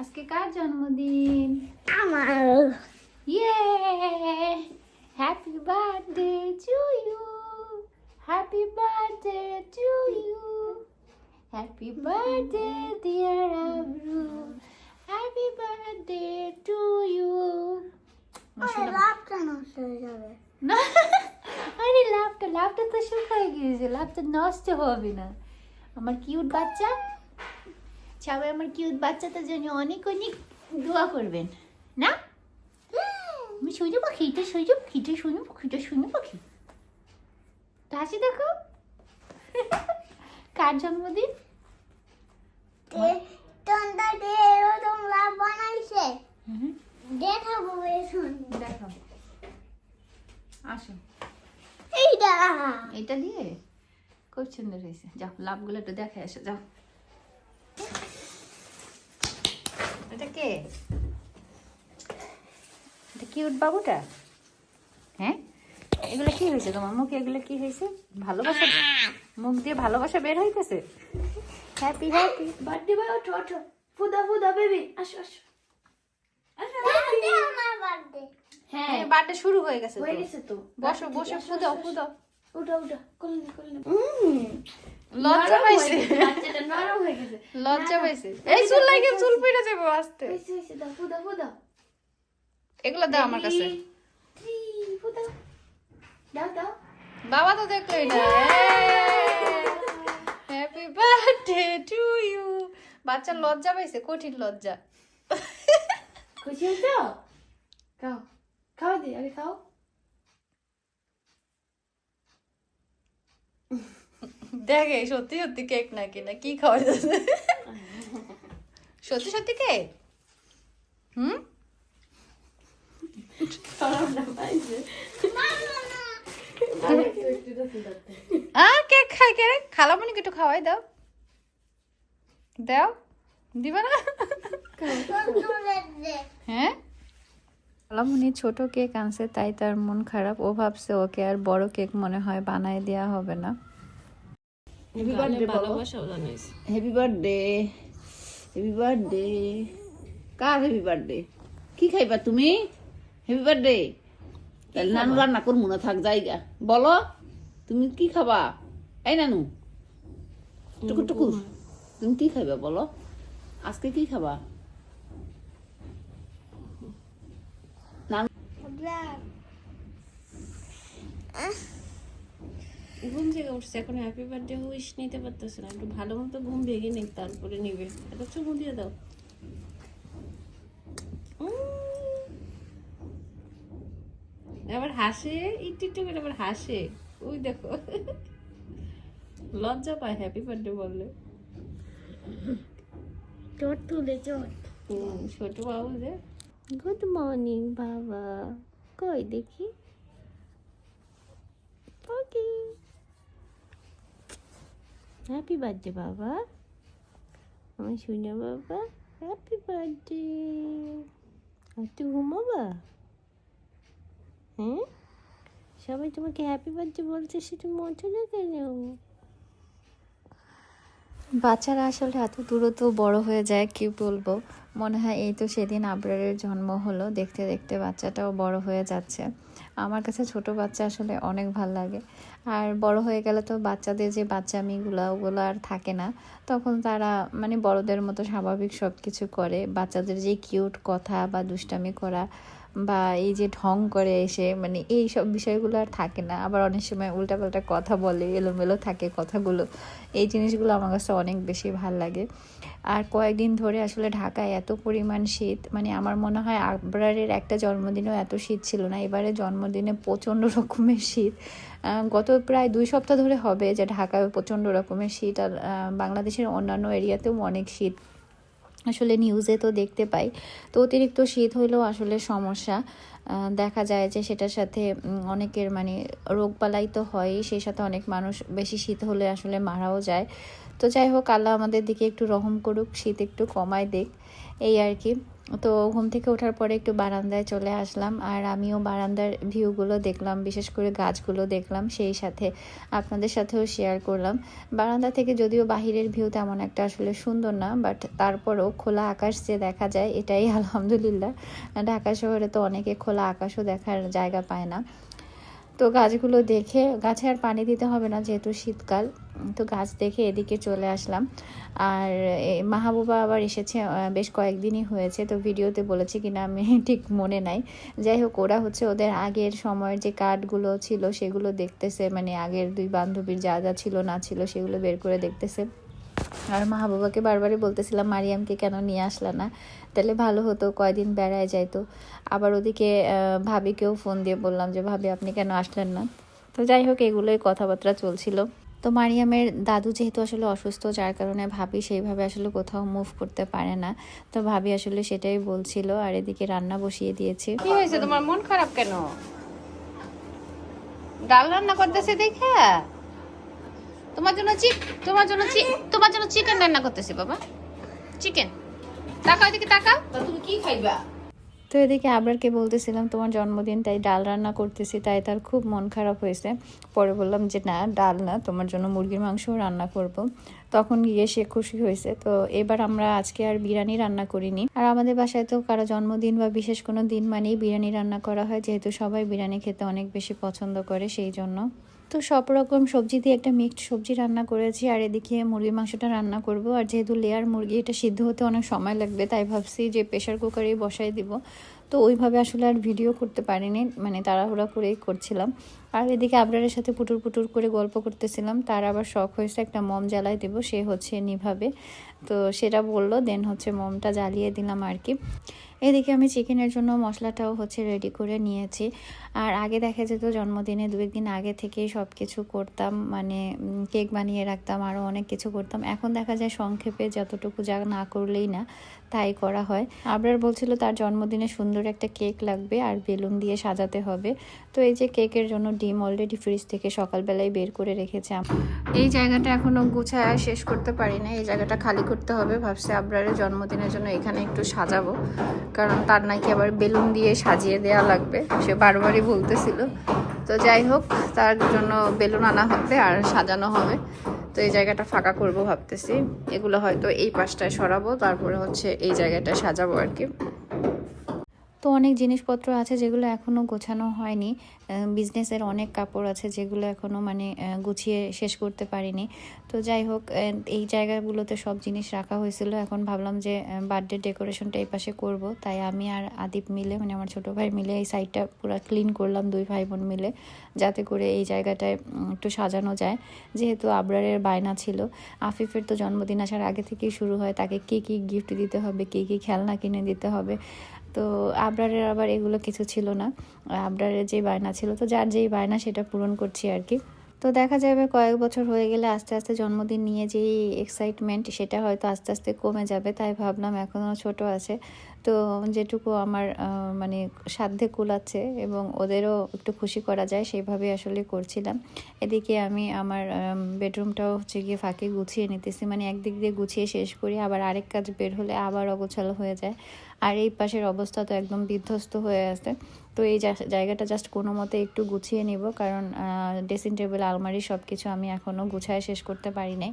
আজকে কার জন্মদিন? আমার ইয়ে happy birthday to you happy birthday to you happy birthday dear Abru happy birthday to you হয়ে না আরে লাভটা লাভটা তো শুকায় গিয়েছে লাভটা নষ্ট হবে না। আমার কিউট বাচ্চা? সবাই আমার কিউট বাচ্চাটার জন্য অনেক অনেক দোয়া করবেন না? আমি সৈন্য পাখি এটা সৈন্য পাখি এটা সৈন্য পাখি এটা সৈন্য পাখি। হাসি দেখো। কার জন্মদিন? বানাইছে দেখাবো শুন দেখো। আসো। এইটা এটা দিয়ে খুব সুন্দর হয়েছে। যাও লাভগুলো একটু দেখে এসো যাও। কে? এটা কিউট বাবুটা? হ্যাঁ? এগুলো কি হয়েছে তোমার মুখে? এগুলো কি হয়েছে? ভালোবাসা? মুখ দিয়ে ভালোবাসা বের হইতেছে? হ্যাপি হ্যাপি বার্থডে বয় ওঠো ওঠো। ফুদা ফুদা বেবি আসো আসো। আমার বার্থডে হ্যাঁ। বার্থডে শুরু হয়ে গেছে তো। হয়ে গেছে তো। বসো বসে ফুদাও ফুদাও উঠো উঠো। কোলে কোলে লজ্জা পাইছে। নরম হয়ে গেছে। লজ্জা পাইছে। এই চুল লাগে চুল পড়ে যাবে আস্তে। দাও ফুদা এগুলো দাও আমার কাছে। দাও দাও। বাবা তো দেখলোই না হ্যাপি বার্থডে টু ইউ বাচ্চা লজ্জা পাইছে কঠিন লজ্জা। খুশি হয়েছো? খাও খাও দি আগে খাও। দেখে, সত্যি সত্যি কেক না, কি খাওয়া যাচ্ছে সত্যি সত্যি কেক হুম? কেক খায় কে একটু খাওয়াই দাও। দাও। দিবা না? হ্যাঁ? ছোট কেক আনছে, তাই তার মন খারাপ। ও ভাবছে ওকে আর বড় কেক মনে হয় বানায় দেওয়া হবে না। হ্যাপি বার্থডে ভালোবাসাও জানাইছে হ্যাপি বার্থডে হ্যাপি বার্থডে কার হ্যাপি বার্থডে কি খাইবা তুমি হ্যাপি বার্থডে তাহলে নানু রান্না করব না থাক জায়গা বলো তুমি কি খাবা এই নানু টুকুর টুকুর তুমি কি খাইবা বলো আজকে কি খাবা ঘুম থেকে উঠছে এখন হ্যাপি বার্থডে উইশ নিতে পারতেছে না। একটু ভালো মতো ঘুম ভেঙে নেই তারপরে নিবে। একটা চুমু দিয়ে দাও। আবার হাসে একটু একটু করে আবার হাসে। ওই দেখো। লজ্জা পায় হ্যাপি বার্থডে বললে। চোট তুলে চোট ছোট বাবু যে। গুড মর্নিং বাবা। কই দেখি? ওকে হ্যাপি বার্থডে বাবা আমার শুনে বাবা হ্যাপি বার্থডে আর তুই ঘুমাবা হ্যাঁ? সবাই তোমাকে হ্যাপি বার্থডে বলছে, সেটা মজা না কেন বাচ্চারা আসলে এত দ্রুত বড় হয়ে যায়, কি বলব? মনে হয় এই তো সেদিন আবরারের জন্ম হলো, দেখতে দেখতে বাচ্চাটাও বড় হয়ে যাচ্ছে। আমার কাছে ছোট বাচ্চা আসলে অনেক ভালো লাগে। আর বড় হয়ে গেলে তো বাচ্চাদের যে বাচ্চামিগুলো, ওগুলো আর থাকে না। তখন তারা মানে বড়দের মতো স্বাভাবিক সব কিছু করে। বাচ্চাদের যে কিউট কথা বা দুষ্টামি করা বা এই যে ঢং করে এসে মানে এই সব বিষয়গুলো আর থাকে না। আবার অনেক সময় উল্টাপাল্টা কথা বলে, এলোমেলো থাকে কথাগুলো। এই জিনিসগুলো আমার কাছে অনেক বেশি ভালো লাগে। আর কয়েকদিন ধরে আসলে ঢাকায় এত পরিমাণ শীত মানে আমার মনে হয় আবরারের একটা জন্মদিনেও এত শীত ছিল না। এবারে জন্মদিনে প্রচণ্ড রকমের শীত। গত প্রায় দুই সপ্তাহ ধরে হবে যে ঢাকায় প্রচণ্ড রকমের শীত। আর বাংলাদেশের অন্যান্য এরিয়াতেও অনেক শীত আসলে নিউজে তো দেখতে পাই। তো অতিরিক্ত শীত হইলেও আসলে সমস্যা। দেখা যায় যে সেটার সাথে অনেকের মানে রোগবালাই তো হয়ই, সেই সাথে অনেক মানুষ বেশি শীত হলে আসলে মারাও যায়। তো যাই হোক, আল্লাহ আমাদের দিকে একটু রহম করুক, শীত একটু কমায় দিক। এই আর কি। তো ঘুম থেকে ওঠার পরে একটু বারান্দায় চলে আসলাম আর আমিও বারান্দার ভিউগুলো দেখলাম, বিশেষ করে গাছগুলো দেখলাম, সেই সাথে আপনাদের সাথেও শেয়ার করলাম। বারান্দা থেকে যদিও বাহিরের ভিউ তেমন একটা আসলে সুন্দর না বাট তারপরও খোলা আকাশ যে দেখা যায় এটাই আলহামদুলিল্লাহ। ঢাকা শহরে তো অনেকে খোলা আকাশও দেখার জায়গা পায় না। তো গাছগুলো দেখে, গাছে আর পানি দিতে হবে না যেহেতু শীতকাল। তো গাছ দেখে এদিকে চলে আসলাম। আর মাহবুবা আবার এসেছে বেশ কয়েকদিনই হয়েছে, তো ভিডিওতে বলেছে কিনা আমি ঠিক মনে নাই। যাই হোক, ওরা হচ্ছে ওদের আগের সময়ের যে কার্ডগুলো ছিল, সেগুলো দেখতেছে মানে আগের দুই বান্ধবীর যা যা ছিল না ছিল, সেগুলো বের করে দেখতেছে। আর মাহবুবাকে বারবারই বলতেছিলাম, মারিয়ামকে কেন নিয়ে আসলা না? তাহলে ভালো হতো, কয়দিন বেড়ায় যাইতো। আবার ওদিকে ভাবিকেও ফোন দিয়ে বললাম যে, ভাবি, আপনি কেন আসলেন না? তো যাই হোক, এগুলোই কথাবার্তা চলছিল। তো মারিয়ামের দাদু যেহেতু আসলে অসুস্থ যার কারণে ভাবি সেইভাবে আসলে কোথাও মুভ করতে পারে না। তো ভাবি আসলে সেটাই বলছিল আর এদিকে রান্না বসিয়ে দিয়েছি। কি হয়েছে? তোমার মন খারাপ কেন? ডাল রান্না করতেছে দেখে? তোমার জন্য চিক তোমার জন্য চিক তোমার জন্য চিকেন রান্না করতেছি বাবা। চিকেন তাকাও এদিকে তাকাও। তুমি কি খাইবা? তো এদিকে আবরারকে বলতেছিলাম, তোমার জন্মদিন, তাই ডাল রান্না করতেছি। তাই তার খুব মন খারাপ হয়েছে। পরে বললাম যে, না, ডাল না, তোমার জন্য মুরগির মাংসও রান্না করব। তখন গিয়ে সে খুশি হয়েছে। তো এবার আমরা আজকে আর বিরিয়ানি রান্না করিনি। আর আমাদের বাসায় তো কারও জন্মদিন বা বিশেষ কোনো দিন মানেই বিরিয়ানি রান্না করা হয়, যেহেতু সবাই বিরিয়ানি খেতে অনেক বেশি পছন্দ করে, সেই জন্য। তো সব রকম সবজি দিয়ে একটা মিক্সড সবজি রান্না করেছি, আর এদিকে মুরগির মাংসটা রান্না করব। আর যেহেতু লেয়ার মুরগি, এটা সিদ্ধ হতে অনেক সময় লাগবে, তাই ভাবছি যে প্রেশার কুকারেই বসাই দিব। তো ওইভাবে আসলে আর ভিডিও করতে পারিনি মানে তাড়াহুড়া করেই করছিলাম। আর এদিকে আবরারের সাথে পুটুর পুটুর করে গল্প করতেছিলাম, তার আবার শখ হয়েছে একটা মম জ্বালাই দেবো, সে হচ্ছে নিভাবে। তো সেটা বলল দেন হচ্ছে মমটা জ্বালিয়ে দিলাম আর কি। এদিকে আমি চিকেনের জন্য মশলাটাও হচ্ছে রেডি করে নিয়েছি। আর আগে দেখা যেত জন্মদিনে দু একদিন আগে থেকেই সব কিছু করতাম মানে কেক বানিয়ে রাখতাম আরও অনেক কিছু করতাম। এখন দেখা যায় সংক্ষেপে যতটুকু যা না করলেই না, তাই করা হয়। আবরার বলছিল তার জন্মদিনে সুন্দর একটা কেক লাগবে আর বেলুন দিয়ে সাজাতে হবে। তো এই যে কেকের জন্য ডিম অলরেডি ফ্রিজ থেকে সকালবেলায় বের করে রেখেছে এই জায়গাটা এখনও গুছায় শেষ করতে পারি না এই জায়গাটা খালি করতে হবে। ভাবছি আবরারের জন্মদিনের জন্য এখানে একটু সাজাবো। কারণ তার নাকি আবার বেলুন দিয়ে সাজিয়ে দেওয়া লাগবে। সে বারবারই বলতেছিল। তো যাই হোক, তার জন্য বেলুন আনা হবে আর সাজানো হবে। তো এই জায়গাটা ফাঁকা করব ভাবতেছি। এগুলো হয়তো এই পাশটায় সরাবো, তারপরে হচ্ছে এই জায়গাটা সাজাবো আর কি। তো অনেক জিনিসপত্র আছে যেগুলো এখনও গোছানো হয়নি। বিজনেসের অনেক কাপড় আছে যেগুলো এখনও মানে গুছিয়ে শেষ করতে পারিনি। তো যাই হোক এই জায়গাগুলোতে সব জিনিস রাখা হয়েছিল। এখন ভাবলাম যে বার্থডে ডেকোরেশনটা এই পাশে করব। তাই আমি আর আদিপ মিলে মানে আমার ছোটো ভাই মিলে এই সাইডটা পুরো ক্লিন করলাম দুই ভাই বোন মিলে, যাতে করে এই জায়গাটায় একটু সাজানো যায়। যেহেতু আবরারের বায়না ছিল, আফিফের তো জন্মদিন আসার আগে থেকেই শুরু হয়। তাকে কী কী গিফট দিতে হবে, কী কী খেলনা কিনে দিতে হবে তো আবরারের আবার এগুলো কিছু ছিল না। আবরারের যে বায়না ছিল, তো যার যেই বায়না সেটা পূরণ করছি আর কি। তো দেখা যাবে কয়েক বছর হয়ে গেলে আস্তে আস্তে জন্মদিন নিয়ে যেই এক্সাইটমেন্ট সেটা হয়তো আস্তে আস্তে কমে যাবে, তাই ভাবলাম এখনও ছোট আছে। তো যেটুকু আমার মানে সাধ্যে কুলাচ্ছে এবং ওদেরও একটু খুশি করা যায় সেইভাবে আসলে করছিলাম। এদিকে আমি আমার বেডরুমটাও হচ্ছে গিয়ে ফাঁকে গুছিয়ে নিতেছি মানে একদিক দিয়ে গুছিয়ে শেষ করি, আবার আরেক কাজ বের হলে আবার অগোছালো হয়ে যায়। আর এই পাশের অবস্থা তো একদম বিধ্বস্ত হয়ে আছে। তো এই জায়গাটা জাস্ট কোনো মতে একটু গুছিয়ে নিব কারণ ড্রেসিং টেবিল আলমারি সব কিছু আমি এখনও গুছায় শেষ করতে পারি নাই।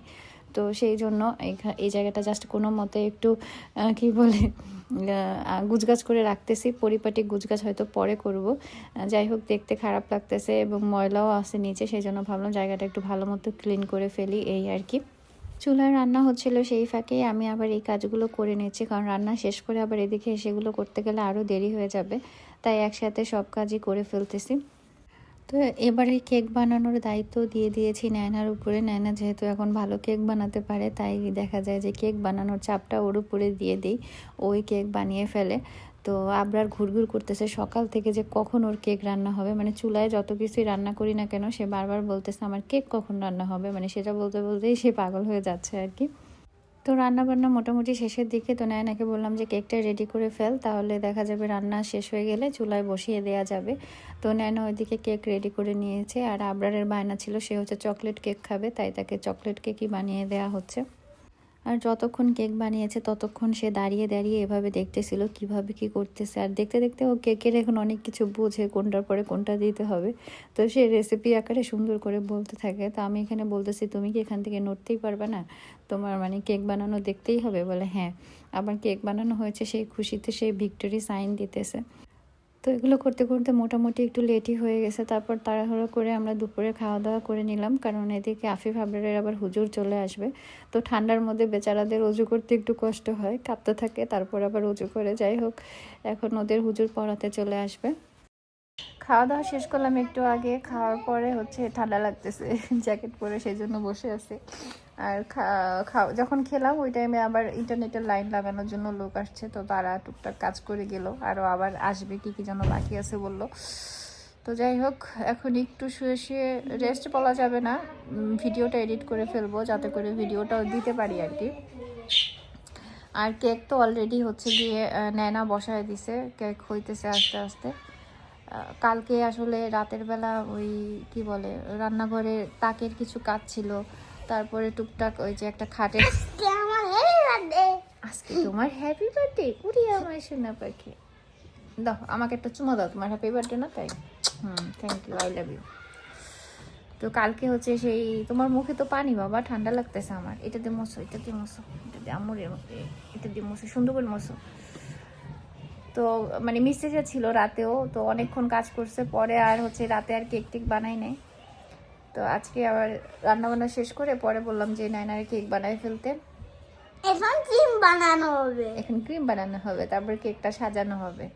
তো সেই জন্য এই জায়গাটা জাস্ট কোনো মতে একটু কি বলে আহ, গুছগাছ করে রাখতেছি। পরিপাটি গুছগাছ হয়তো পরে করব। যাই হোক দেখতে খারাপ লাগতেছে এবং ময়লাও আছে নিচে সেই জন্য ভাবলাম জায়গাটা একটু ভালো মতো ক্লিন করে ফেলি এই আর কি। চুলায় রান্না হচ্ছিল সেই ফাঁকেই আমি আবার এই কাজগুলো করে নিচ্ছি, কারণ রান্না শেষ করে আবার এদিকে সেগুলো করতে গেলে আরও দেরি হয়ে যাবে, তাই একসাথে সব কাজই করে ফেলতেছি। তো এবারে কেক বানানোর দায়িত্ব দিয়ে দিয়েছি নয়নার উপরে। নয়না যেহেতু এখন ভালো কেক বানাতে পারে, তাই দেখা যায় যে কেক বানানোর চাপটা ওর উপরে দিয়ে দিই, ওই কেক বানিয়ে ফেলে। তো আবরার ঘুরঘুর করতেছে। সকাল থেকে যে কখন ওর কেক রান্না হবে মানে চুলায় যত কিছুই রান্না করি না কেন, সে বারবার বলতেছে, আমার কেক কখন রান্না হবে? মানে সেটা বলতে বলতেই সে পাগল হয়ে যাচ্ছে আর কি। তো রান্না বান্না মোটামুটি শেষের দিকে তো নায়নাকে বললাম যে, কেকটা রেডি করে ফেল, তাহলে দেখা যাবে রান্না শেষ হয়ে গেলে চুলায় বসিয়ে দেওয়া যাবে। তো নায়না ওইদিকে কেক রেডি করে নিয়েছে, আর আবরারের বায়না ছিল, সে হচ্ছে চকলেট কেক খাবে, তাই তাকে চকলেট কেকই বানিয়ে দেওয়া হচ্ছে। আর যতক্ষণ কেক বানিয়েছে, ততক্ষণ সে দাঁড়িয়ে দাঁড়িয়ে এভাবে দেখতেছিল, কীভাবে কি করতেছে। আর দেখতে দেখতে ও কেকের এখন অনেক কিছু বোঝে, কোনটার পরে কোনটা দিতে হবে। তো সে রেসিপি আকারে সুন্দর করে বলতে থাকে। তো আমি এখানে বলতেছি, তুমি কি এখান থেকে নড়তেই পারবে না? তোমার মানে কেক বানানো দেখতেই হবে? বলে হ্যাঁ। আবার কেক বানানো হয়েছে, সেই খুশিতে সেই ভিক্টোরি সাইন দিতেছে। তো এগুলো করতে করতে মোটামুটি একটু লেটই হয়ে গেছে। তারপর তাড়াহুড়ো করে আমরা দুপুরে খাওয়া দাওয়া করে নিলাম। কারণ এদিকে আফিফ আবরারের আবার হুজুর চলে আসবে। তো ঠান্ডার মধ্যে বেচারাদের অজু করতে একটু কষ্ট হয়, কাঁপতে থাকে। তারপর আবার অজু করে যাই হোক, এখন ওদের হুজুর পড়াতে চলে আসবে। খাওয়া দাওয়া শেষ করলাম একটু আগে। খাওয়ার পরে হচ্ছে ঠান্ডা লাগতেছে, জ্যাকেট পরে সেই জন্য বসে আছে। আর যখন খেলাম, ওই টাইমে আবার ইন্টারনেটের লাইন লাগানোর জন্য লোক আসছে, তো তারা টুকটাক কাজ করে গেল। আরও আবার আসবে, কি কি যেন বাকি আছে বলল। তো যাই হোক, এখন একটু শুয়ে শুয়ে রেস্ট বলা যাবে না। ভিডিওটা এডিট করে ফেলব, যাতে করে ভিডিওটাও দিতে পারি আর কি। আর কেক তো অলরেডি হচ্ছে গিয়ে ন্যানা বসায় দিছে। কেক হইতেছে আস্তে আস্তে। কালকে আসলে রাতের বেলা ওই, কি বলে, রান্নাঘরে তাকের কিছু কাজ ছিল। তারপরে টুকটাক ওই যে একটা আমার আজকে তোমার হ্যাপি বার্থডে উড়ি আমার সোনা পাখি। দাও আমাকে একটা চুমা দাও তোমার হ্যাপি বার্থডে না তাই? হুম thank you I love you তো কালকে হচ্ছে সেই তোমার মুখে তো পানি বাবা ঠান্ডা লাগতেছে আমার। এটা দিয়ে মশো এটা দিয়ে মশো এটা দিয়ে আমুর এটা দিয়ে মশো সুন্দর করে মশো তো মানে মিস্ত্রিটা ছিল রাতেও তো অনেকক্ষণ কাজ করছে পরে আর হচ্ছে রাতে আর কেক টেক বানাই নাই। তো আজকে আবার রান্না বান্না শেষ করে পরে বললাম যে নাইনারে কেক বানায় ফেলতে। এখন ক্রিম বানানো হবে। এখন ক্রিম বানানো হবে তারপর কেকটা সাজানো হবে।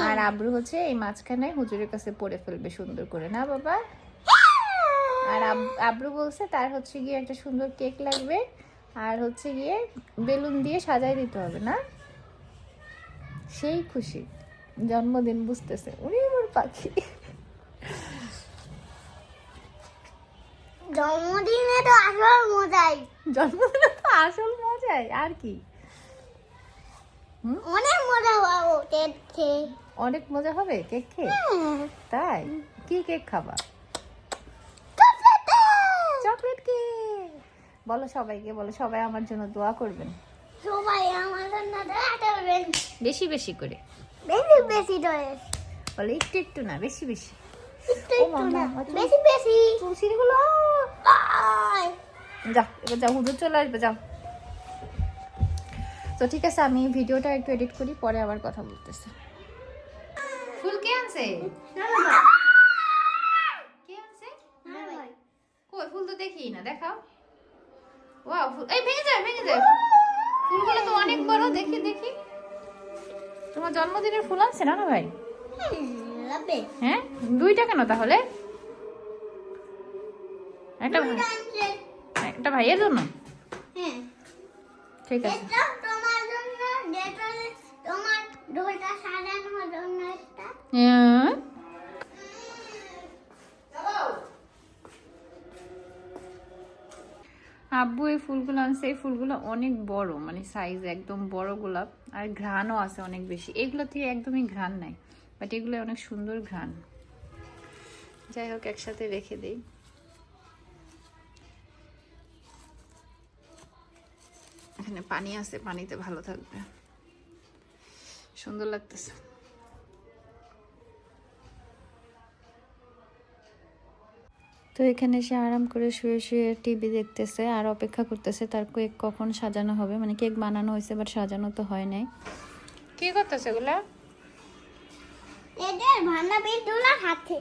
আর আব্রু হচ্ছে এই মাঝখানে হুজুরের কাছে পরে ফেলবে সুন্দর করে না বাবা? আর আব- আব্রু বলছে তার হচ্ছে গিয়ে একটা সুন্দর কেক লাগবে আর হচ্ছে গিয়ে বেলুন দিয়ে সাজাই দিতে হবে না? সেই খুশি জন্মদিন বুঝতেছে উনি আমার পাখি। জন্মদিনে তো আসল মজাই। জন্মদিনে তো আসল মজাই আর কি? অনেক মজা পাবো কেক খেয়ে। অনেক মজা হবে কেক খেয়ে? তাই? কি কেক খাবা? Chocolate cake! বলো সবাইকে বলো সবাই আমার জন্য দোয়া করবেন। সবাই আমার জন্য দয়া করবেন। বেশি বেশি করে। বেশি বেশি ড্রেস বলে একটু একটু না বেশি বেশি। একটু একটু না বেশি বেশি। আয়। যাও এবার যাও হুজুর চলে আসবে যাও তো ঠিক আছে আমি ভিডিওটা একটু এডিট করি পরে আবার কথা বলতেছি। ফুল কে আনছে? কে আনছে? কই ফুল তো দেখি না দেখাও। ওয়াও ফুল এই ভেঙে যায় ভেঙে যায়। ফুলগুলো তো অনেক বড় দেখি দেখি। তোমার জন্মদিনের ফুল আনছে না না ভাই হ্যাঁ দুইটা কেন তাহলে? একটা ভাই। একটা ভাইয়ের জন্য? হ্যাঁ। ঠিক আছে। হ্যাঁ। আব্বু এই ফুলগুলো আনছে। এই ফুলগুলো অনেক বড় মানে সাইজ একদম বড় গোলাপ আর ঘ্রাণও আছে অনেক বেশি। এগুলো থেকে একদমই ঘ্রাণ নাই বাট এগুলো অনেক সুন্দর ঘ্রাণ। যাই হোক একসাথে রেখে দেই। এখানে পানি আছে পানিতে ভালো থাকবে। সুন্দর লাগতেছে। তো এখানে সে আরাম করে শুয়ে শুয়ে টিভি দেখতেছে আর অপেক্ষা করতেছে তার কেক কখন সাজানো হবে। মানে কেক বানানো হয়েছে বাট সাজানো তো হয় নাই। কি করতেছে এগুলা? এদের ভান্ডা পিস ঢোলা খাচ্ছে।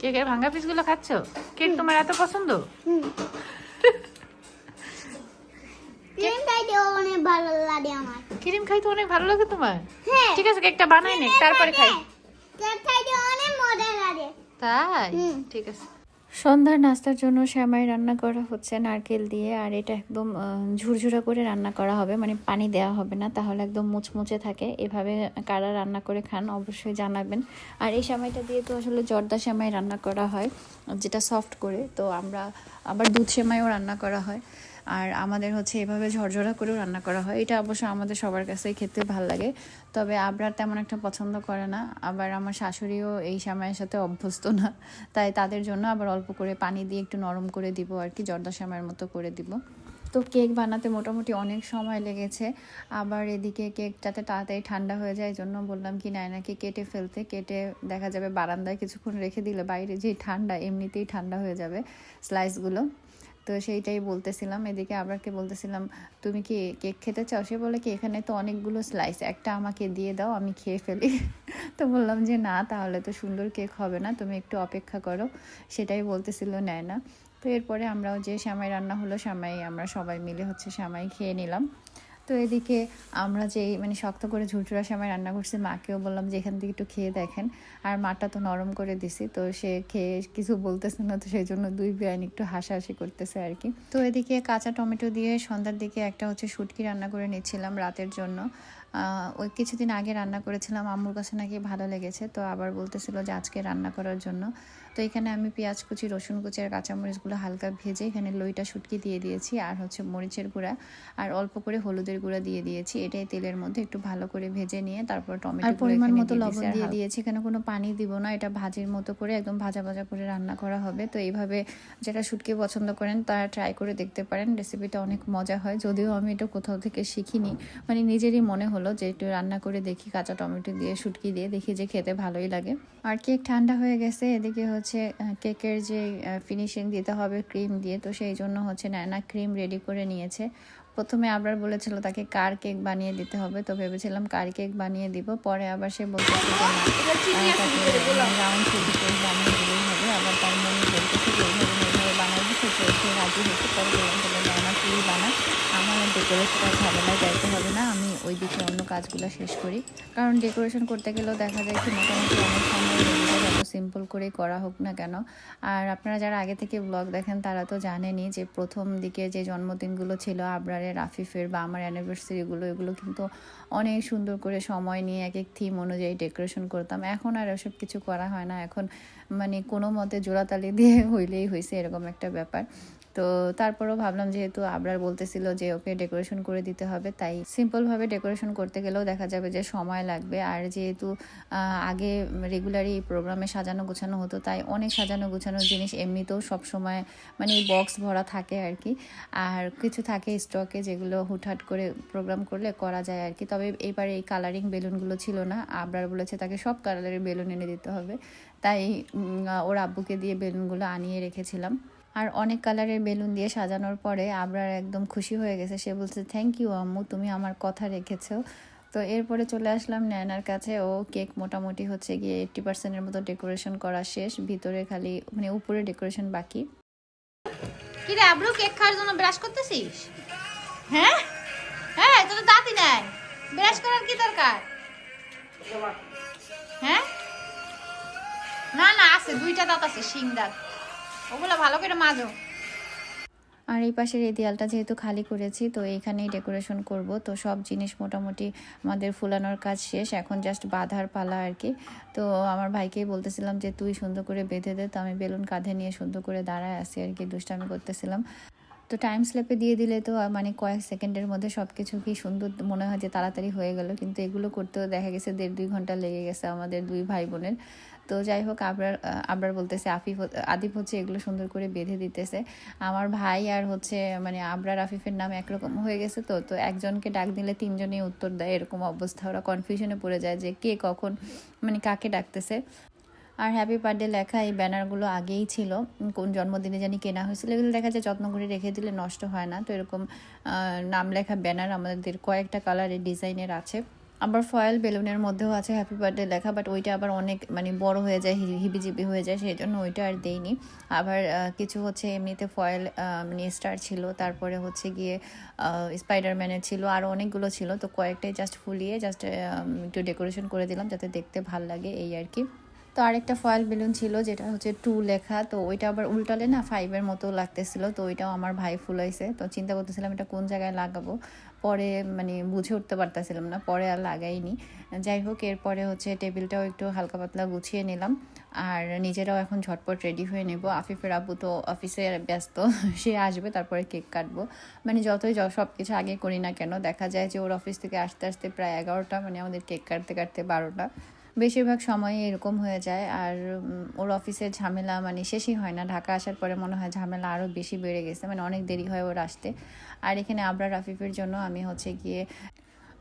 কেকের ভাঙা পিসগুলো খাচ্ছ? কেক তোমার এত পছন্দ? ভালো লাগে আমার। ক্রিম খাইতে অনেক ভালো লাগে তোমার? হ্যাঁ। ঠিক আছে কেকটা বানাই নে তারপরে খাই। কেক খাইতে অনেক মজা লাগে। তাই? ঠিক আছে। সন্ধ্যার নাস্তার জন্য শ্যামাই রান্না করা হচ্ছে নারকেল দিয়ে আর এটা একদম ঝুরঝুরা করে রান্না করা হবে মানে পানি দেওয়া হবে না তাহলে একদম মুচমুচে থাকে। এভাবে কারা রান্না করে খান অবশ্যই জানাবেন। আর এই শ্যামাইটা দিয়ে তো আসলে জর্দা শ্যামাই রান্না করা হয় যেটা সফট করে তো আমরা আবার দুধ শ্যামাইও রান্না করা হয়। আর আমাদের হচ্ছে এভাবে ঝরঝরা করেও রান্না করা হয়। এটা অবশ্য আমাদের সবার কাছেই খেতে ভালো লাগে। তবে আবরার তেমন একটা পছন্দ করে না। আবার আমার শাশুড়িও এই সময়ের সাথে অভ্যস্ত না। তাই তাদের জন্য আবার অল্প করে পানি দিয়ে একটু নরম করে দিব আর কি, জর্দা সময়ের মতো করে দিব। তো কেক বানাতে মোটামুটি অনেক সময় লেগেছে। আবার এদিকে কেকটাতে তাড়াতাড়ি ঠান্ডা হয়ে যায় জন্য বললাম কি, নায়নাকে কেটে ফেলতে। কেটে দেখা যাবে বারান্দায় কিছুক্ষণ রেখে দিলে বাইরে যে ঠান্ডা, এমনিতেই ঠান্ডা হয়ে যাবে স্লাইসগুলো তো সেইটাই বলতেছিলাম। এদিকে আবারকে বলতেছিলাম, তুমি কি কেক খেতে চাও? সে বলে কি, এখানে তো অনেকগুলো স্লাইস একটা আমাকে দিয়ে দাও, আমি খেয়ে ফেলি। তো বললাম যে, না, তাহলে তো সুন্দর কেক হবে না, তুমি একটু অপেক্ষা করো। সেটাই বলতেছিল নেয় না তো এরপরে আমরাও যে, শ্যামাই রান্না হলো, শ্যামাই, আমরা সবাই মিলে হচ্ছে শ্যামাই খেয়ে নিলাম। তো এদিকে আমরা যে মানে শক্ত করে ঝুরঝুরা সময় রান্না করছি, মাকেও বললাম যে এখান থেকে একটু খেয়ে দেখেন। আর মাটা তো নরম করে দিছি, তো সে খেয়ে কিছু বলতেছে না, তো সেই জন্য দুই বিয়ান একটু হাসাহাসি করতেছে আর কি। তো এদিকে কাঁচা টমেটো দিয়ে সন্ধ্যার দিকে একটা হচ্ছে শুটকি রান্না করে নিচ্ছিলাম রাতের জন্য। ওই কিছুদিন আগে রান্না করেছিলাম আম্মুর কাছে নাকি ভালো লেগেছে তো আবার বলতেছিল যে আজকে রান্না করার জন্য। তো এখানে আমি পেঁয়াজ কুচি রসুন কুচি আর কাঁচামরিচগুলো হালকা ভেজে এখানে লইটা শুটকি দিয়ে দিয়েছি আর হচ্ছে মরিচের গুঁড়া আর অল্প করে হলুদের গুঁড়া দিয়ে দিয়েছি। এটাই তেলের মধ্যে একটু ভালো করে ভেজে নিয়ে তারপর টমেটো পরিমাণ মতো লবণ দিয়ে দিয়েছি এখানে কোনো পানি দিব না এটা ভাজির মতো করে একদম ভাজা ভাজা করে রান্না করা হবে। তো এইভাবে যারা শুটকি পছন্দ করেন তারা ট্রাই করে দেখতে পারেন রেসিপিটা অনেক মজা হয় যদিও আমি এটা কোথাও থেকে শিখিনি মানে নিজেরই মনে হলো যে একটু রান্না করে দেখি, কাঁচা টমেটো দিয়ে, শুটকি দিয়ে দেখি যে খেতে ভালোই লাগে। আর কেক ঠান্ডা হয়ে গেছে, এদিকে হচ্ছে কেকের যে ফিনিশিং দিতে হবে ক্রিম দিয়ে, তো সেই জন্য হচ্ছে নানা ক্রিম রেডি করে নিয়েছে। প্রথমে আবার বলেছিল তাকে কার কেক বানিয়ে দিতে হবে, তো ভেবেছিলাম কার কেক বানিয়ে দিব, পরে আবার সে তাকে রাউন্ড বানিয়ে দিলেই হবে, আবার তার মনে বলতেছে যে এইভাবে না এইভাবে বানাবো তো সে সে রাজি হয়েছে পরে বললাম তাহলে না তুই বানা আমার ডেকোরেশনের ঝামেলায় যাইতে হবে না আমি ওই দিকে অন্য কাজগুলো শেষ করি। কারণ ডেকোরেশন করতে গেলেও দেখা যায় কি মোটামুটি অনেক সময় যত সিম্পল করেই করা হোক না কেন। আর আপনারা যারা আগে থেকে ব্লগ দেখেন তারা তো জানেনই যে প্রথম দিকে যে জন্মদিনগুলো ছিল আবরারের আফিফের বা আমার অ্যানিভার্সারিগুলো এগুলো কিন্তু অনেক সুন্দর করে সময় নিয়ে এক এক থিম অনুযায়ী ডেকোরেশন করতাম। এখন আর ওসব কিছু করা হয় না। এখন মানে কোনো মতে জোড়াতালি দিয়ে হইলেই হয়েছে এরকম একটা ব্যাপার। তো তারপরেও ভাবলাম যেহেতু আবরার বলতেছিল যে ওকে ডেকোরেশন করে দিতে হবে, তাই সিম্পলভাবে ডেকোরেশন করতে গেলেও দেখা যাবে যে সময় লাগবে। আর যেহেতু আগে রেগুলারই এই প্রোগ্রামে সাজানো গোছানো হতো, তাই অনেক সাজানো গোছানো জিনিস এমনিতেও সব সময় মানে বক্স ভরা থাকে আর কি আর কিছু থাকে স্টকে যেগুলো হুটহাট করে প্রোগ্রাম করলে করা যায় আর কি তবে এবারে এই কালারিং বেলুনগুলো ছিল না, আবরার বলেছে তাকে সব কালারের বেলুন এনে দিতে হবে। তাই ওর আব্বুকে দিয়ে বেলুনগুলো আনিয়ে রেখেছিলাম। আর অনেক কালারের বেলুন দিয়ে সাজানোর পরে আবরার একদম খুশি হয়ে গেছে। সে বলছে থ্যাংক ইউ আম্মু, তুমি আমার কথা রেখেছো। তো এরপরে চলে আসলাম ন্যানার কাছে। ও কেক মোটামুটি হচ্ছে গিয়ে এইট্টি পার্সেন্টের মতো ডেকোরেশন করা শেষ। ভিতরে খালি মানে উপরে ডেকোরেশন বাকি। কি রে আব্রু, কেক খাওয়ার জন্য ব্রাশ করতেছিস? হ্যাঁ? হ্যাঁ তোর দাঁতই নাই। ব্রাশ করার কি দরকার? হ্যাঁ? না না, আছে, দুইটা দাঁত আছে, শিং দাঁত। ওগুলো ভালো করে মাজো। আর এই পাশের এই দেয়ালটা যেহেতু খালি করেছি, তো এইখানেই ডেকোরেশন করব। তো সব জিনিস মোটামুটি আমাদের ফুলানোর কাজ শেষ। এখন জাস্ট বাঁধার পালা আর কি। তো আমার ভাইকেই বলতেছিলাম যে, তুই সুন্দর করে বেঁধে দে। তো আমি বেলুন কাঁধে নিয়ে সুন্দর করে দাঁড়ায় আছি আর কি, দুষ্টামি করতেছিলাম। তো টাইম স্ল্যাপে দিয়ে দিলে তো মানে কয়েক সেকেন্ডের মধ্যে সব কিছু কি সুন্দর মনে হয় যে তাড়াতাড়ি হয়ে গেল। কিন্তু এগুলো করতেও দেখা গেছে দেড় দুই ঘণ্টা লেগে গেছে আমাদের দুই ভাই বোনের। তো যাই হোক, আবরার আবরার বলতেছে, আফিফ আদিপ হচ্ছে এগুলো সুন্দর করে বেঁধে দিতেছে। আমার ভাই আর হচ্ছে মানে আবরার আফিফের নাম একরকম হয়ে গেছে তো তো একজনকে ডাক দিলে তিনজনেই উত্তর দেয় এরকম অবস্থা। ওরা কনফিউশনে পড়ে যায় যে কে কখন মানে কাকে ডাকতেছে। আর হ্যাপি বার্থডে লেখা এই ব্যানারগুলো আগেই ছিল, কোন জন্মদিনে জানি কেনা হয়েছিল, এগুলো দেখা যায় যত্ন করে রেখে দিলে নষ্ট হয় না। তো এরকম নাম লেখা ব্যানার আমাদের কয়েকটা কালারের ডিজাইনের আছে। আবার ফয়েল বেলুনের মধ্যেও আছে হ্যাপি বার্থডে লেখা বাট ওইটা আবার অনেক মানে বড় হয়ে যায় হিবিজিবি হয়ে যায় সেই জন্য ওইটা আর দেইনি। আবার কিছু হচ্ছে এমনিতে ফয়েল মানে স্টার ছিল, তারপরে হচ্ছে গিয়ে স্পাইডারম্যানের ছিল আরও অনেকগুলো ছিল, তো কয়েকটাই জাস্ট ফুলিয়ে জাস্ট একটু ডেকোরেশন করে দিলাম যাতে দেখতে ভালো লাগে এই আর কি। তো আরেকটা ফয়েল বেলুন ছিল, যেটা হচ্ছে টু লেখা, তো ওইটা আবার উল্টালে না ফাইভের মতো লাগতেছিল, তো ওইটাও আমার ভাই ফুলাইছে, তো চিন্তা করতেছিলাম এটা কোন জায়গায় লাগাবো। পরে মানে বুঝে উঠতে পারতেছিলাম না, পরে আর লাগাইনি। যাই হোক, এরপরে হচ্ছে টেবিলটাও একটু হালকা পাতলা গুছিয়ে নিলাম। আর নিজেরাও এখন ঝটপট রেডি হয়ে নেব। আফিফের আব্বু তো অফিসে ব্যস্ত, সে আসবে, তারপরে কেক কাটবো। মানে যতই সব কিছু আগে করি না কেন, দেখা যায় যে ওর অফিস থেকে আসতে আসতে প্রায় এগারোটা মানে আমাদের কেক কাটতে কাটতে বারোটা। বেশিরভাগ সময় এরকম হয়ে যায়। আর ওর অফিসের ঝামেলা মানে শেষই হয় না। ঢাকা আসার পরে মনে হয় ঝামেলা আরও বেশি বেড়ে গেছে। মানে অনেক দেরি হয় ওর আসতে। আর এখানে আবরার রাফিফের জন্য আমি হচ্ছে গিয়ে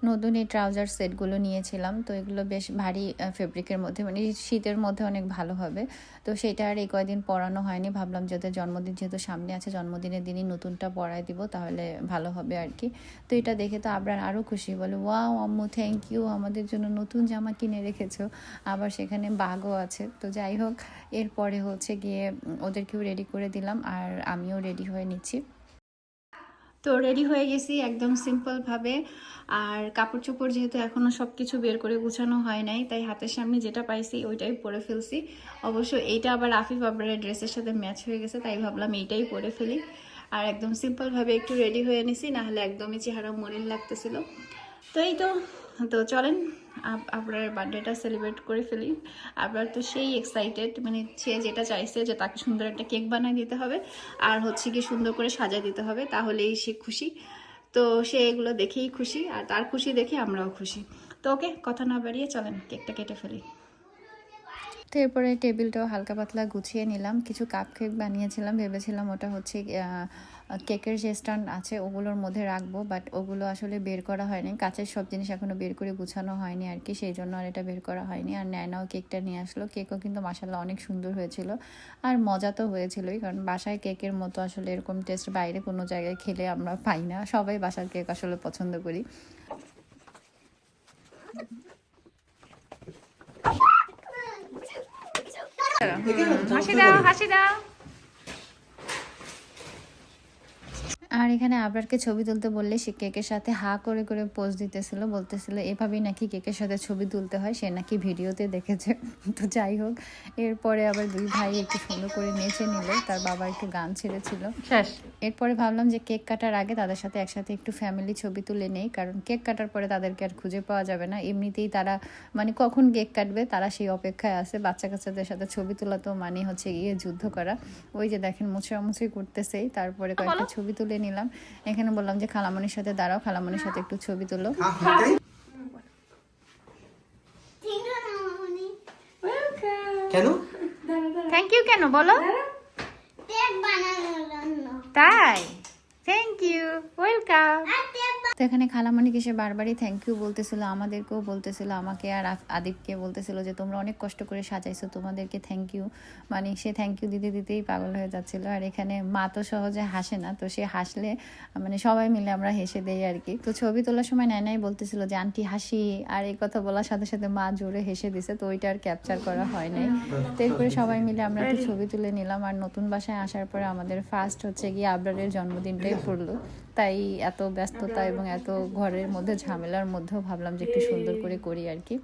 নতুন এই ট্রাউজার সেটগুলো নিয়েছিলাম, তো এগুলো বেশ ভারী ফেব্রিকের মধ্যে মানে শীতের মধ্যে অনেক ভালো হবে। তো সেটা আর এই কয়দিন পরানো হয়নি, ভাবলাম যাতে জন্মদিন যেহেতু সামনে আছে, জন্মদিনের দিনই নতুনটা পরায় দিব, তাহলে ভালো হবে আর কি। তো এটা দেখে তো আবরার আরও খুশি, বলে, ওয়াও, আম্মু থ্যাংক ইউ আমাদের জন্য নতুন জামা কিনে রেখেছো। আবার সেখানে বাঘও আছে। তো যাই হোক, এরপরে হচ্ছে গিয়ে, ওদেরকেও রেডি করে দিলাম, আর আমিও রেডি হয়ে নিচ্ছি। তো রেডি হয়ে গেছি একদম সিম্পলভাবে আর কাপড় চোপড় যেহেতু এখনও সব কিছু বের করে গুছানো হয় নাই, তাই হাতের সামনে যেটা পাইছি ওইটাই পরে ফেলছি। অবশ্য এইটা আবার আফিফ আবরের ড্রেসের সাথে ম্যাচ হয়ে গেছে, তাই ভাবলাম এইটাই পরে ফেলি। আর একদম সিম্পলভাবে একটু রেডি হয়ে নিছি, নাহলে একদমই চেহারা মলিন লাগতেছিল। তো এই তো তো চলেন, আপ- আপনার বার্থডেটা সেলিব্রেট করে ফেলি। আপনার তো সেই এক্সাইটেড মানে সে যেটা চাইছে যে তাকে সুন্দর একটা কেক বানিয়ে দিতে হবে, আর হচ্ছে কি সুন্দর করে সাজিয়ে দিতে হবে, তাহলেই সে খুশি। তো সে এগুলো দেখেই খুশি, আর তার খুশি দেখে আমরাও খুশি। তো ওকে, কথা না বাড়িয়ে চলেন কেকটা কেটে ফেলি। তো এরপরে টেবিলটাও হালকা পাতলা গুছিয়ে নিলাম, কিছু কাপ কেক বানিয়েছিলাম, ভেবেছিলাম ওটা হচ্ছে কেকের যে স্ট্যান্ড আছে, ওগুলোর মধ্যে রাখব বাট ওগুলো আসলে বের করা হয়নি। কাঁচের সব জিনিস এখনও বের করে গুছানো হয়নি আর কি, সেই জন্য আর এটা বের করা হয়নি। আর ন্যানাও কেকটা নিয়ে আসলো। কেকও কিন্তু মাসাল্লাহ অনেক সুন্দর হয়েছিল। আর মজা তো হয়েছিলই, কারণ বাসায় কেকের মতো আসলে এরকম টেস্ট বাইরে কোনো জায়গায় খেলে আমরা পাই না। সবাই বাসার কেক আসলে পছন্দ করি। হাসি দাও হাসি দাও। আর এখানে আবরারকে ছবি তুলতে বললে সে কেকের সাথে হা করে করে পোজ দিতেছিল বলতেছিল এভাবেই নাকি কেকের সাথে ছবি তুলতে হয় সে নাকি ভিডিওতে দেখেছে। তো যাই হোক এরপরে আবার দুই ভাই একটু সুন্দর করে নেচে নিল তার বাবা একটু গান ছেড়েছিল। এরপরে ভাবলাম যে কেক কাটার আগে তাদের সাথে একসাথে একটু ফ্যামিলি ছবি তুলে নেই কারণ কেক কাটার পরে তাদেরকে আর খুঁজে পাওয়া যাবে না। এমনিতেই তারা মানে কখন কেক কাটবে তারা সেই অপেক্ষায় আছে বাচ্চা কাচ্চাদের সাথে ছবি তোলা তো মানে হচ্ছে গিয়ে যুদ্ধ করা। ওই যে দেখেন মুছামুছি করতেছেই তারপরে কয়েকটা ছবি তুলে নিলাম। এখানে বললাম যে খালামনির সাথে দাঁড়াও খালামনির সাথে একটু ছবি তুলো। ঠিক কেন? থ্যাংক ইউ কেন? বলো। কেক বানানোর জন্য তাই। থ্যাংক ইউ ওয়েলকাম এখানে খালামণিকে সে বারবারই থ্যাংক ইউ বলতেছিল আমাদেরকেও বলতেছিল আমাকে আর আদিবকে বলতেছিল যে তোমরা অনেক কষ্ট করে সাজাইছো তোমাদেরকে থ্যাংক ইউ মানে সে থ্যাংক ইউ দিতে দিতেই পাগল হয়ে যাচ্ছিল। আর এখানে মা তো সহজে হাসে না তো সে হাসলে মানে সবাই মিলে আমরা হেসে দেই আর কি। তো ছবি তোলার সময় নাইনাই বলতেছিল যে আন্টি হাসি। আর এই কথা বলার সাথে সাথে মা জোরে হেসে দিছে তো ওইটা আর ক্যাপচার করা হয় নাই। তো এরপরে সবাই মিলে আমরা একটু ছবি তুলে নিলাম। আর নতুন বাসায় আসার পরে আমাদের ফার্স্ট হচ্ছে গিয়ে আবরারের জন্মদিনটাই পড়ল। তাই এত ব্যস্ততা এবং এত ঘরের মধ্যে ঝামেলার মধ্যেও ভাবলাম যে একটু সুন্দর করে করি আর কি।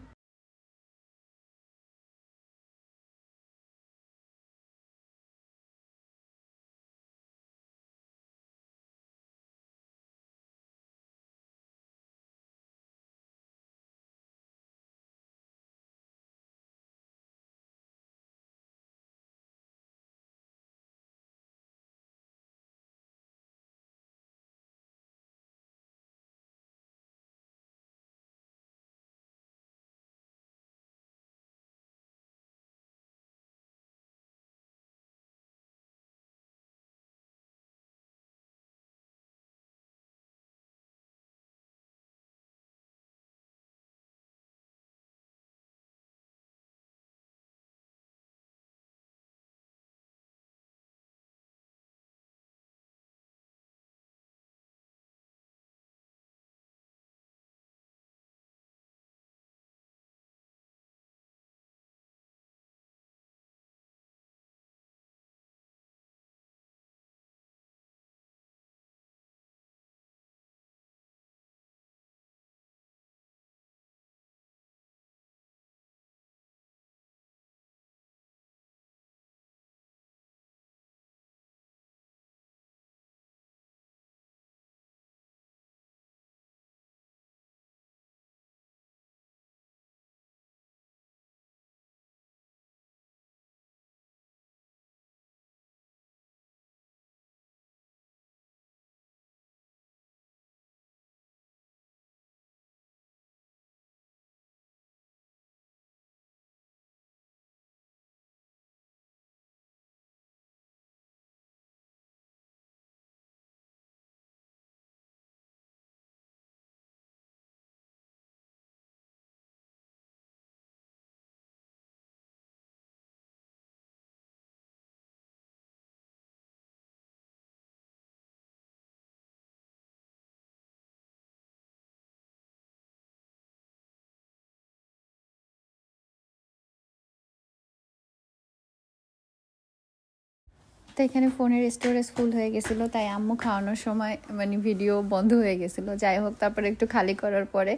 তো এখানে ফোনের স্টোরেজ ফুল হয়ে গেছিল তাই আম্মু খাওয়ানোর সময় মানে ভিডিও বন্ধ হয়ে গেছিল। যাই হোক তারপরে একটু খালি করার পরে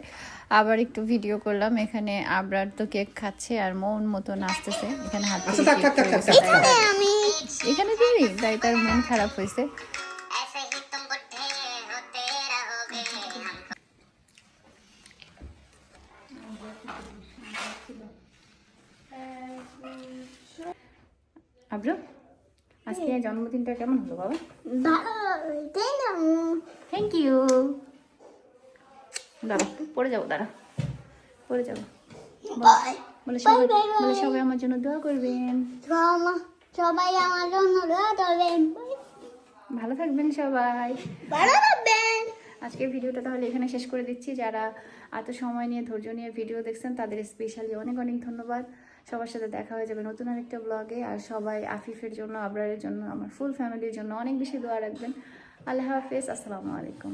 আবার একটু ভিডিও করলাম। এখানে আবরার তো কেক খাচ্ছে আর মন মতো নাচতেছে এখানে হাত আচ্ছা, এখানে দিবি তাই তার মন খারাপ হয়েছে। জন্মদিনটা কেমন হলো বাবা? থ্যাংক ইউ দাঁড়া পড়ে যাব দাঁড়া। পড়ে যাব। বলে সবাই বলে সবাই আমার জন্য দোয়া করবেন। সবাই আমার জন্য দোয়া করবেন। ভালো থাকবেন সবাই। ভালো থাকবেন। আজকের ভিডিওটা তাহলে এখানে শেষ করে দিচ্ছি। যারা এত সময় নিয়ে ধৈর্য নিয়ে ভিডিও দেখছেন তাদের স্পেশালি অনেক অনেক ধন্যবাদ। সবার সাথে দেখা হয়ে যাবে নতুন আরেকটা ব্লগে আর সবাই আফিফের জন্য, আবরারের জন্য, আমার ফুল ফ্যামিলির জন্য অনেক বেশি দোয়া রাখবেন। আল্লাহ হাফেজ, আসসালামু আলাইকুম।